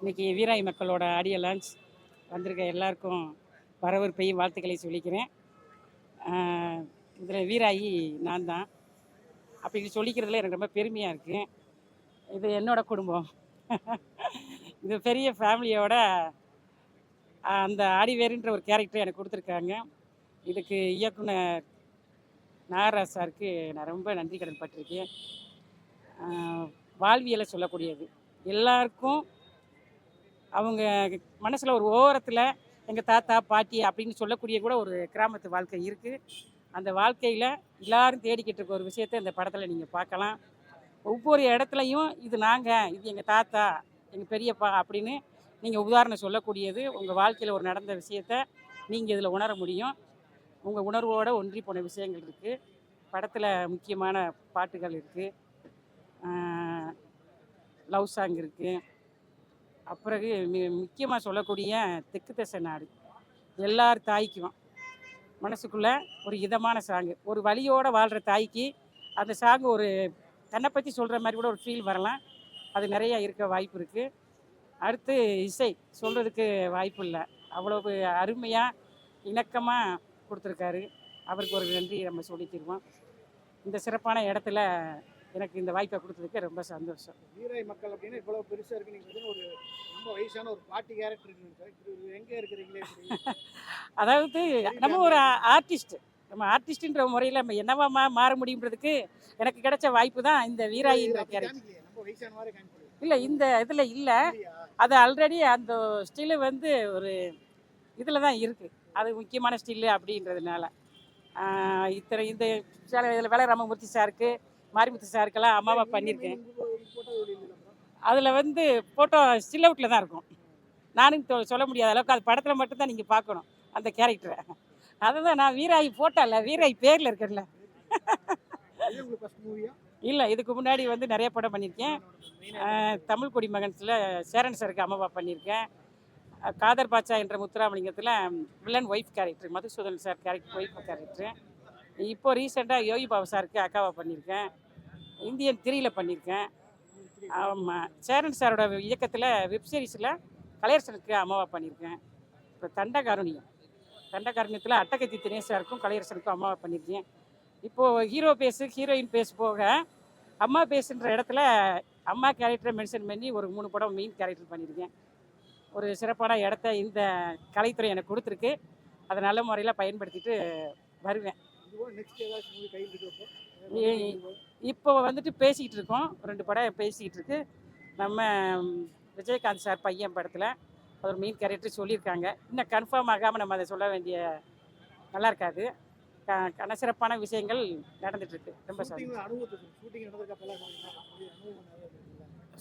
இன்றைக்கி வீராய் மக்களோட audio launch வந்திருக்க எல்லாருக்கும் வரவேற்பையும் வாழ்த்துக்களை சொல்லிக்கிறேன். இதில் வீராயி நான் தான். அப்படின்னு சொல்லிக்கிறதுல எனக்கு ரொம்ப பெருமையாக இருக்குது இது என்னோட குடும்பம். இது பெரிய ஃபேமிலியோட அந்த ஆடிவேருன்ற ஒரு கேரக்டர் எனக்கு கொடுத்துருக்காங்க. இதுக்கு இயக்குனர் நாகராஜ் சாருக்கு நான் ரொம்ப நன்றி கடன் பட்டிருக்கேன். வாழ்வியலை சொல்லக்கூடியது. எல்லாருக்கும் அவங்க மனசில் ஒரு ஓரத்தில் எங்கள் தாத்தா பாட்டி அப்படின்னு சொல்லக்கூடிய கூட ஒரு கிராமத்து வாழ்க்கை இருக்குது அந்த வாழ்க்கையில் எல்லாரும் தேடிக்கிட்டு இருக்க ஒரு விஷயத்தை இந்த படத்தில் நீங்கள் பார்க்கலாம். ஒவ்வொரு இடத்துலையும் இது நாங்கள் இது எங்கள் தாத்தா எங்கள் பெரியப்பா அப்படின்னு நீங்கள் உதாரணம் சொல்லக்கூடியது. உங்கள் வாழ்க்கையில் ஒரு நடந்த விஷயத்த நீங்கள் இதில் உணர முடியும். உங்கள் உணர்வோடு ஒன்றி போன விஷயங்கள் இருக்குது படத்தில் முக்கியமான பாட்டுகள் இருக்குது லவ் சாங் இருக்குது அப்புறம் முக்கியமாக சொல்லக்கூடிய தெற்கு தசை நாடு. எல்லார் தாய்க்கும். மனசுக்குள்ளே ஒரு இதமான சாங்கு. ஒரு வழியோடு வாழ்கிற தாய்க்கு அந்த சாங் ஒரு தன்னை பற்றி சொல்கிற மாதிரி கூட ஒரு ஃபீல் வரலாம். அது நிறையா இருக்க வாய்ப்பு இருக்குது அடுத்து இசை. சொல்கிறதுக்கு வாய்ப்பு இல்லை. அவ்வளவு அருமையாக இணக்கமாக கொடுத்துருக்காரு. அவருக்கு ஒரு நன்றி நம்ம சொல்லிக்கிடுவோம் இந்த சிறப்பான இடத்துல எனக்கு இந்த வாய்ப்பை கொடுத்ததுக்கு ரொம்ப சந்தோஷம். வீராய் மக்கள் அப்படின்னா இவ்வளவு பெருசா இருக்கு. நீங்க வந்து ஒரு ரொம்ப வயசான ஒரு பாட்டி கேரக்டர் இருக்குங்க எங்க இருக்கிறீங்களே? அதாவது நம்ம ஒரு ஆர்டிஸ்ட் நம்ம ஆர்டிஸ்ட்ன்ற முறையில் நம்ம என்னவா மாற முடியுன்றதுக்கு எனக்கு கிடைச்ச வாய்ப்பு தான் இந்த வீராயின்ற கேரக்டர். இல்லை இந்த இதில் இல்லை? அது ஆல்ரெடி அந்த ஸ்டில்லு வந்து ஒரு இதில் தான் இருக்குது அது முக்கியமான ஸ்டில்லு அப்படின்றதுனால. இத்தனை இந்த சில இதில் வேலை ராமமூர்த்தி சாருக்கு மாரிமுத்து சாருக்கெல்லாம் அம்மாவா பண்ணியிருக்கேன். அதில் வந்து ஃபோட்டோ ஸ்டில் அவுட்டில் தான் இருக்கும். நானும் தொ- சொல்ல முடியாத அளவுக்கு அது படத்தில் மட்டும்தான் நீங்கள் பார்க்கணும் அந்த கேரக்டரை அதுதான் நான் வீராய் ஃபோட்டோ இல்லை வீராய் பேரில் இருக்கேன்ல. இல்லை இதுக்கு முன்னாடி வந்து நிறைய படம் பண்ணியிருக்கேன். தமிழ் குடிமகன்ஸில் சேரன் சருக்கு அம்மாவா பண்ணியிருக்கேன். காதர் பாட்சா என்ற முத்துராமலிங்கத்தில் villain wife character Madhusudhan sir character wife character இப்போ ரீசெண்டாக யோகி பாபா சாருக்கு அக்காவா பண்ணியிருக்கேன். இந்தியன் திரியில் பண்ணியிருக்கேன். ஆமாம் சேரன் சாரோட இயக்கத்தில் வெப்சீரிஸில் கலையரசனுக்கு அம்மாவா பண்ணியிருக்கேன். இப்போ தண்டகாருணியம் தண்டகாருணியத்தில் அட்டகத்தி தினேஷாருக்கும் கலையரசனுக்கும் அம்மாவா பண்ணியிருக்கேன். இப்போது ஹீரோ பேஸு ஹீரோயின் பேஸ் போக அம்மா பேஸுன்ற இடத்துல அம்மா கேரக்டரை மென்ஷன் பண்ணி ஒரு மூணு படம் மெயின் கேரக்டர் பண்ணியிருக்கேன். ஒரு சிறப்பான இடத்த இந்த கலைத்துறை எனக்கு கொடுத்துருக்கு. அதை நல்ல முறையில் பயன்படுத்திட்டு வருவேன். இப்போ வந்துட்டு பேசிக்கிட்டு இருக்கோம். ரெண்டு படம் பேசிக்கிட்டு இருக்கு. நம்ம விஜயகாந்த் சார் பையன் படத்தில். ஒரு மெயின் கேரக்டர் சொல்லியிருக்காங்க. இன்னும் கன்ஃபார்ம் ஆகாமல் நம்ம அதை சொல்ல வேண்டிய நல்லா இருக்காது. க- கன சிறப்பான விஷயங்கள் நடந்துட்டு இருக்கு. ரொம்ப?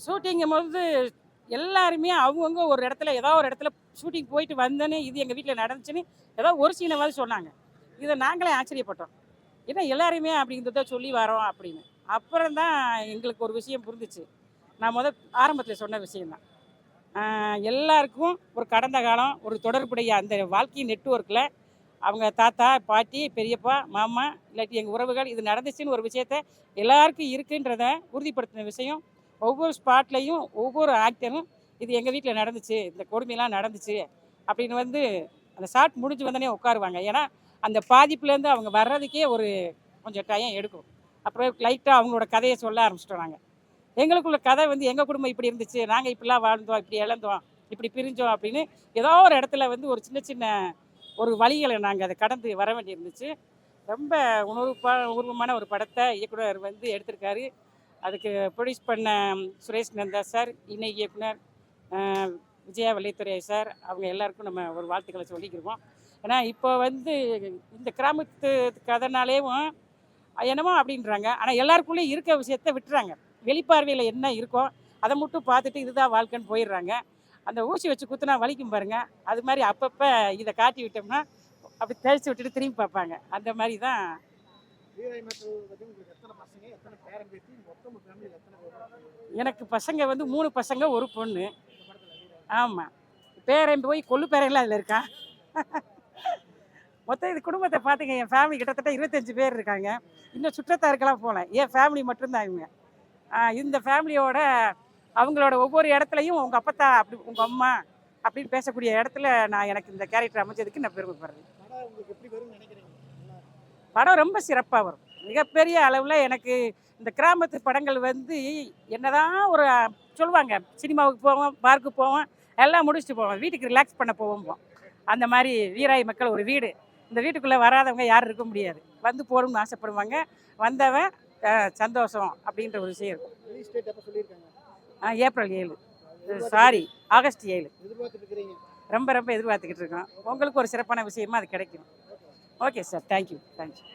ஷூட்டிங்கும் போது எல்லாருமே அவங்கவுங்க ஒரு இடத்துல ஏதோ ஒரு இடத்துல ஷூட்டிங் போயிட்டு வந்தேன்னு இது எங்கள் வீட்டில் நடந்துச்சுன்னு ஏதோ ஒரு சீனவாது சொன்னாங்க. இதை நாங்களே ஆச்சரியப்பட்டோம். ஏன்னா எல்லாருமே அப்படிங்கிறத சொல்லி வரோம் அப்படின்னு. அப்புறம் தான் எங்களுக்கு ஒரு விஷயம் புரிஞ்சிச்சு. நான் முத ஆரம்பத்தில் சொன்ன விஷயந்தான் எல்லாருக்கும் ஒரு கடந்த காலம் ஒரு தொடர்புடைய அந்த வாழ்க்கை நெட்வொர்க்கில் அவங்க தாத்தா பாட்டி பெரியப்பா மாமா இல்லாட்டி எங்கள் உறவுகள் இது நடந்துச்சுன்னு ஒரு விஷயத்த எல்லாருக்கும் இருக்குன்றத உறுதிப்படுத்தின விஷயம். ஒவ்வொரு ஸ்பாட்லேயும் ஒவ்வொரு ஆக்டரும் இது எங்கள் வீட்டில் நடந்துச்சு இந்த கொடுமையெல்லாம் நடந்துச்சு அப்படின்னு வந்து அந்த ஷாட் முடிஞ்சு வந்தோடனே உட்காருவாங்க. ஏன்னா அந்த பாதிப்புலேருந்து அவங்க வர்றதுக்கே ஒரு கொஞ்சம் டைம் எடுக்கும். அப்புறம் லைட்டாக அவங்களோட கதையை சொல்ல ஆரம்பிச்சிட்டோம் நாங்கள் எங்களுக்குள்ள கதை வந்து எங்கள் குடும்பம் இப்படி இருந்துச்சு? நாங்கள் இப்படிலாம் வாழ்ந்தோம் இப்படி இழந்தோம் இப்படி பிரிஞ்சோம் அப்படின்னு ஏதோ ஒரு இடத்துல வந்து ஒரு சின்ன சின்ன ஒரு வழிகளை நாங்கள் அதை கடந்து வர வேண்டி இருந்துச்சு ரொம்ப உணர்வு உருவமான ஒரு படத்தை இயக்குனர் வந்து எடுத்திருக்காரு. அதுக்கு ப்ரொடியூஸ் பண்ண சுரேஷ் நந்தா சார் இணை இயக்குனர் விஜயா வள்ளித்துறை சார் அவங்க எல்லாருக்கும் நம்ம ஒரு வாழ்த்துக்களை சொல்லிக்கிருவோம் ஏன்னா இப்போ வந்து இந்த கிராமத்து கதைனாலேயும் என்னமோ அப்படின்றாங்க. ஆனால் எல்லாருக்குள்ளேயும் இருக்க விஷயத்த விட்டுறாங்க. வெளிப்பார்வையில் என்ன இருக்கோ அதை மட்டும் பார்த்துட்டு இதுதான் வாழ்க்கைன்னு போயிடுறாங்க. அந்த ஊசி வச்சு குத்துனா வலிக்கும் பாருங்கள் அது மாதிரி அப்பப்போ இதை காட்டி விட்டோம்னா அப்படி தேய்ச்சி விட்டுட்டு திரும்பி பார்ப்பாங்க. அந்த மாதிரி தான். பசங்க பேரன் எனக்கு பசங்க வந்து மூணு பசங்க ஒரு பொண்ணு. ஆமாம் பேரன் போய் கொள்ளு பேரெல்லாம் அதில் இருக்கான் மொத்தம் இது குடும்பத்தை பார்த்துங்க என் ஃபேமிலி கிட்டத்தட்ட இருபத்தஞ்சு பேர் இருக்காங்க. இன்னும் சுற்றத்தாருக்கெல்லாம் போகல. என் ஃபேமிலி மட்டும்தான் இவங்க. இந்த ஃபேமிலியோட அவங்களோட ஒவ்வொரு இடத்துலையும் உங்கள் அப்பத்தா அப்படி உங்கள் அம்மா அப்படின்னு பேசக்கூடிய இடத்துல நான் எனக்கு இந்த கேரக்டர் அமைச்சதுக்கு நான் பெருமைப்படுறேன். எப்படி படம் ரொம்ப சிறப்பாக வரும். மிகப்பெரிய அளவில் எனக்கு இந்த கிராமத்து படங்கள் வந்து என்னதான் ஒரு சொல்லுவாங்க சினிமாவுக்கு போவோம் பார்க்கு போவோம் எல்லாம் முடிச்சுட்டு போவோம். வீட்டுக்கு ரிலாக்ஸ் பண்ண போவோம். அந்த மாதிரி வீராய் மக்கள் ஒரு வீடு. இந்த வீட்டுக்குள்ளே வராதவங்க யாரும் இருக்க முடியாது. வந்து போகணும்னு ஆசைப்படுவாங்க. வந்தவன் சந்தோஷம் அப்படின்ற ஒரு விஷயம் இருக்கும். ஏப்ரல் ஏழு. சாரி ஆகஸ்ட் ஏழு. ரொம்ப ரொம்ப எதிர்பார்த்துக்கிட்டு இருக்கோம். உங்களுக்கு ஒரு சிறப்பான விஷயமா அது கிடைக்கும். ஓகே. சார். Thank you thank you